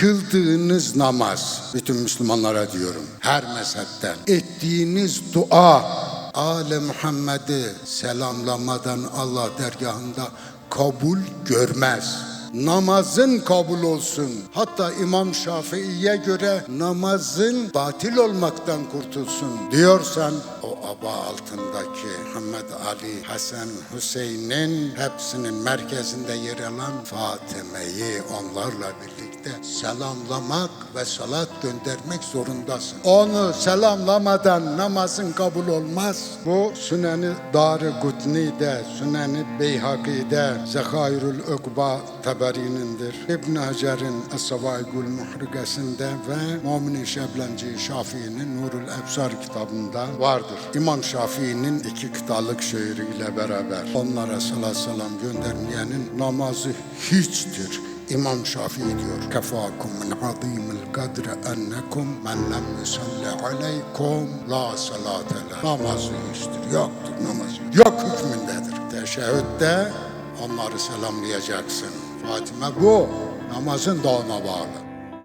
kıldığınız namaz, bütün Müslümanlara diyorum, her mezhepten, ettiğiniz dua, Ale Muhammed'i selamlamadan Allah dergahında kabul görmez. Namazın kabul olsun. Hatta İmam Şafii'ye göre namazın batil olmaktan kurtulsun diyorsan o aba altındaki Muhammed Ali, Hasan, Hüseyin'in hepsinin merkezinde yer alan Fatime'yi onlarla birlikte selamlamak ve salat göndermek zorundasın. Onu selamlamadan namazın kabul olmaz. Bu Sünen-i Dar-ı Gutni'de, Sünen-i Beyhaki'de, Zekairül Ukba Taberi'nindir. İbn Hacer'in Es-Savaigul Muhrikesinde ve Mumin-i Şeblenci Şafii'nin Nurul Ebsar kitabında vardır. İmam Şafii'nin iki kıtalık şiiriyle beraber onlara salat selam göndermeyenin namazı hiçtir. İmam Şafii diyor. Kefakum min azimil kadri ennekum men lem yusalli aleykum la salate. Namazı hiçtir. Yoktur namazı. Yok hükmündedir. Teşehhütte onları selamlayacaksın. Fatime bu. Namazın da ona bağlı.